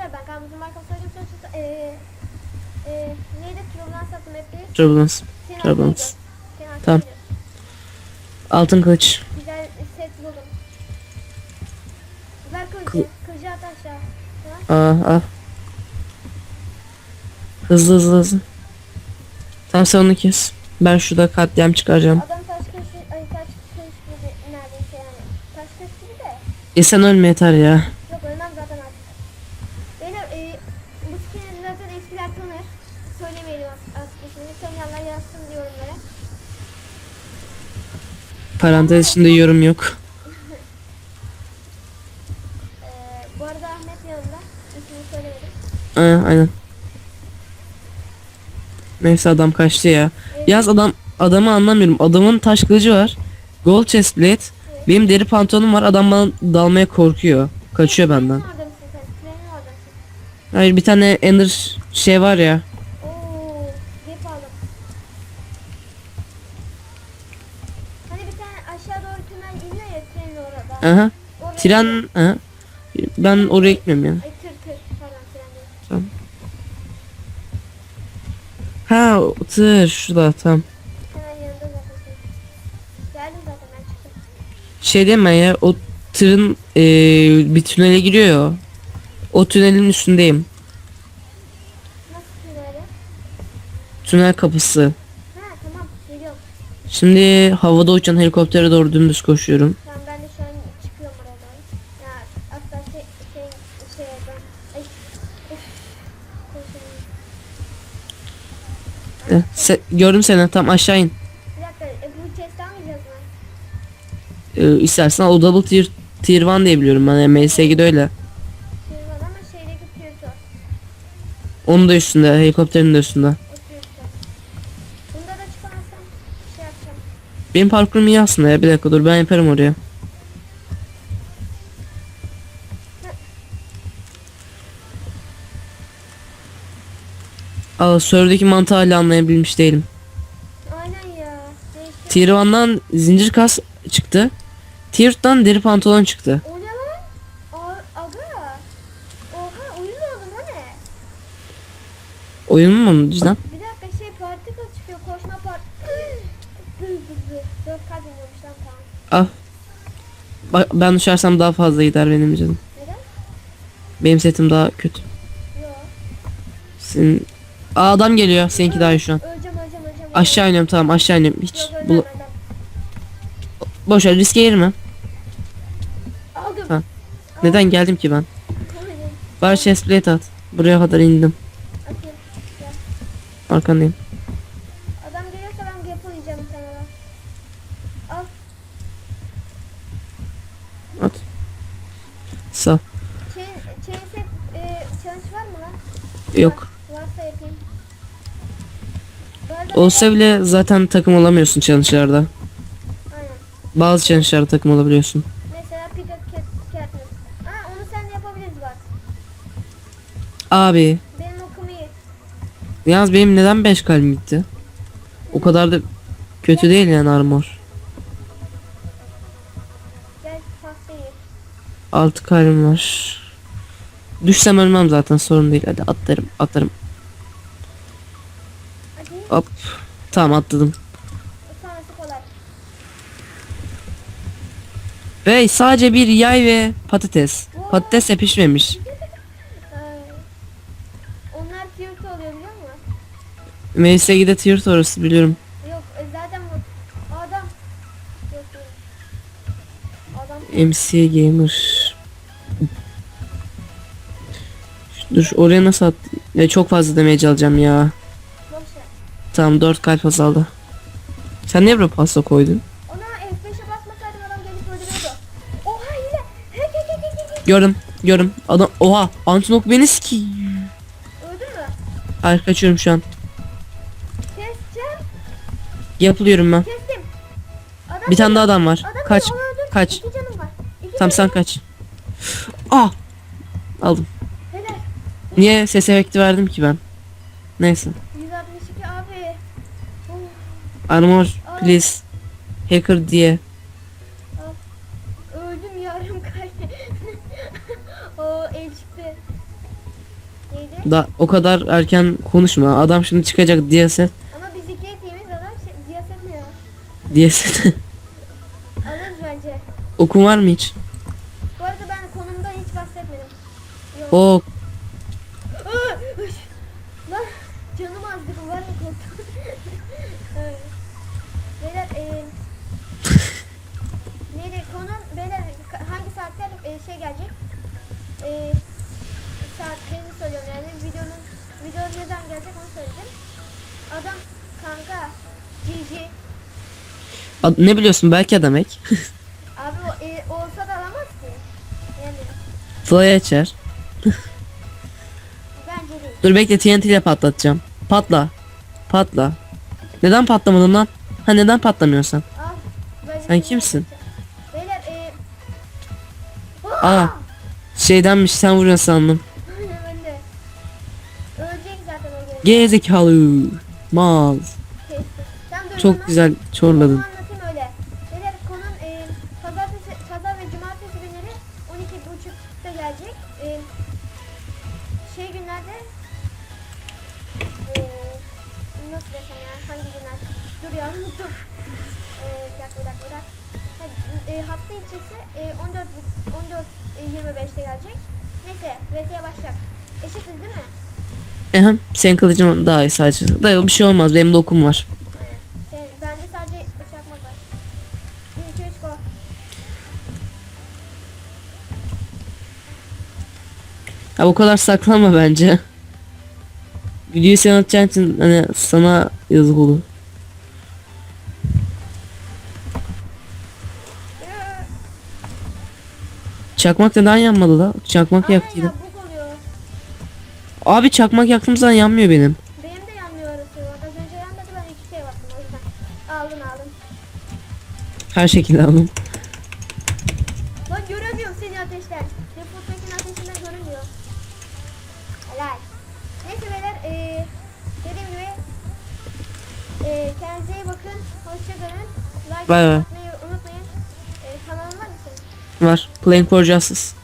Arkadaşlar ben Kamuz'un eee eee neydi Trubulans attım hep değil. Senin altıydı. Tamam. Altın kılıç. Güzel set buldum. Ver Kı- kılıcı. Kılıcı at aşağı. Aa al. Hızlı hızlı hızlı. Tamam sen onu kes. Ben şurada katliam çıkaracağım. Adam taş kılıçlı, ay taş kılıç gibi neredeyse yani. Taş kılıç gibi de. E sen ölme yeter ya. Yok ölmem zaten artık. Beyler e, bu skini zaten eskiler tanır. Söylemeyelim artık ismini. Tanıyanlar yazsın yorumlara. Parantez içinde yorum yok. E, bu arada Ahmet yanımda. İsmini söylemedim. Aa, aynen. Neyse adam kaçtı ya. Yaz adam adamı anlamıyorum. Adamın taş kılıcı var. Gold chestplate. Benim deri pantolonum var. Adam bana dalmaya korkuyor. Kaçıyor benden. Hayır bir tane ender şey var ya. Oo, gep aldım. Hani bir tane aşağı doğru tünel iniyor ya trenin orada. Aha. Tren aha. Ben oraya gitmiyorum ya. Ay tır tır. Pardon değil. Ha tır şurada tamam. Şey ben ya o tırın eee, bir tünele giriyor ya. O tünelin üstündeyim. Nasıl tüneli? Tünel kapısı. Ha tamam geliyorum. Şimdi havada uçan helikoptere doğru dümdüz koşuyorum. Tamam ben de şu an çıkıyorum oraya doğru. Ya hatta şey şey şey ben ay of. Eh, se- gördüm seni tam aşağı in. Bir dakika e, bu chest almayacağız mı? Ee, istersen o double tier, tier 1 diye biliyorum ben. Yani MSG'de öyle. Var ama şeydeki Pirto. Onun da üstünde helikopterin de üstünde. O Pirto. Bunda da çıkamazsam şey yapacağım. Benim parkurum iyi aslında ya bir dakika dur ben yaparım oraya. Serverdeki mantığı hala anlayabilmiş değilim. Aynen ya. Tier 1'dan zincir kas çıktı. Tier 2'dan deri pantolon çıktı. O ne lan? A- aga. Oha oyun oldu bu ne? Oyun mu cidden? Bir dakika şey particle çıkıyor koşma part. Dört kalp iniyormuş lan tamam. Al. Bak ben düşersem daha fazla gider benim canım. Neden? Benim setim daha kötü. Yok. Senin... Aa adam geliyor. Seninki daha iyi şu an. Öleceğim öleceğim öleceğim. Aşağı iniyorum tamam aşağı iniyorum. Hiç Yok bul boş ver riske girme. Aldım. Ha. Neden geldim ki ben? Aldım. Bari chestplate at. Buraya kadar indim. Gel. Arkandayım. Adam geliyorsa ben tane daha. Al. At. Sağ. Chain, chain set e, challenge var mı lan? Yok. Olsa bile zaten takım olamıyorsun challenge'larda. Aynen. Bazı challenge'larda takım olabiliyorsun. Mesela pick up cat, Katniss. Aa onu sen de yapabiliriz bak. Abi. Benim okum iyi. Yalnız benim neden 5 kalbim gitti? O kadar da kötü değil yani armor. Gel pasta iyi. 6 kalbim var. Düşsem ölmem zaten sorun değil. Hadi atlarım atlarım. Hop. Tamam atladım. Ve sadece bir yay ve patates. Patates pişmemiş. Onlar tilt oluyor biliyor musun? MSG'de tier orası biliyorum. Yok e, zaten bu adam. Yok. Adam MC Gamer. Dur oraya nasıl at? Ya çok fazla damage alacağım ya. Tamam 4 kalp azaldı. Sen niye buraya pasta koydun? Ona F5'e basmasaydım adam gelip öldürüyordu. Oha yine. Gördüm. Gördüm. Adam oha Antinok beni ski. Öldü mü? Hayır kaçıyorum şu an. Keseceğim. Yapılıyorum ben. Kestim. Adam Bir tane daha adam var. Adam Kaç. onu öldür. Kaç. İki canım var. İki Tamam sen canım. kaç. Ah. Aldım. Helal. Niye ses efekti verdim ki ben? Neyse. 162 abi. Armor please. Hacker diye. öldüm yarım kalp. o çıktı. Neydi? Da o kadar erken konuşma. Adam şimdi çıkacak diye set Ama bisiklet temiz adam şey, cihaz etmiyor. diye set. Alırız bence. Okun var mı hiç? Bu arada ben konumdan hiç bahsetmedim. Yok. O. Lan canım azdı bu var ya korktum. Evet. Beyler e, neydi konum beyler hangi saatler e, şey gelecek? E, saatlerini söylüyorum yani videonun video ne zaman gelecek onu söyledim. Adam kanka GG ad- ne biliyorsun belki adam ek. abi o, e, olsa da alamaz ki. Yani Fly açar. bence değil. Dur bekle TNT ile patlatacağım. Patla. Patla. Neden patlamadın lan? Ha neden patlamıyorsun? Böyle Sen kimsin? Beyler e, Aa. Şeydenmiş sen vuruyorsun sandım. Ben de. Ölecek zaten o göre. Gerizekalı. Mal. Sen Çok güzel çorladın. Konumu anlatayım öyle. Beyler konum e, pazartesi, pazar ve cumartesi günleri 12.30'da gelecek. E, şey günlerde e, nasıl desem ya hangi günler? Dur ya unuttum. E, e, hafta içisi e, 14 14 e, 25'te gelecek. Neyse VT'ye başlayalım. Eşitiz değil mi? Ehem senin kılıcın daha iyi sadece. Da bir şey olmaz benim de okum var. Şey, bende sadece çakmak var. 1, 2, 3, go. Ha o kadar saklanma bence. Videoyu sen atacağın için hani sana yazık olur. Çakmak neden yanmadı la? Çakmak Aynen yaktıydım. ya bug oluyor. Abi çakmak yaktığım zaman yanmıyor benim. Benim de yanmıyor orası. Az önce yanmadı ben iki şey baktım o yüzden. Aldın aldın. Her şekilde aldım. Lan göremiyorum seni ateşten. Default'takinin ateşinden görünmüyor. Helal. Neyse beyler eee dediğim gibi eee kendinize iyi bakın. Hoşçakalın. Like Bay Var. Playing for Justice.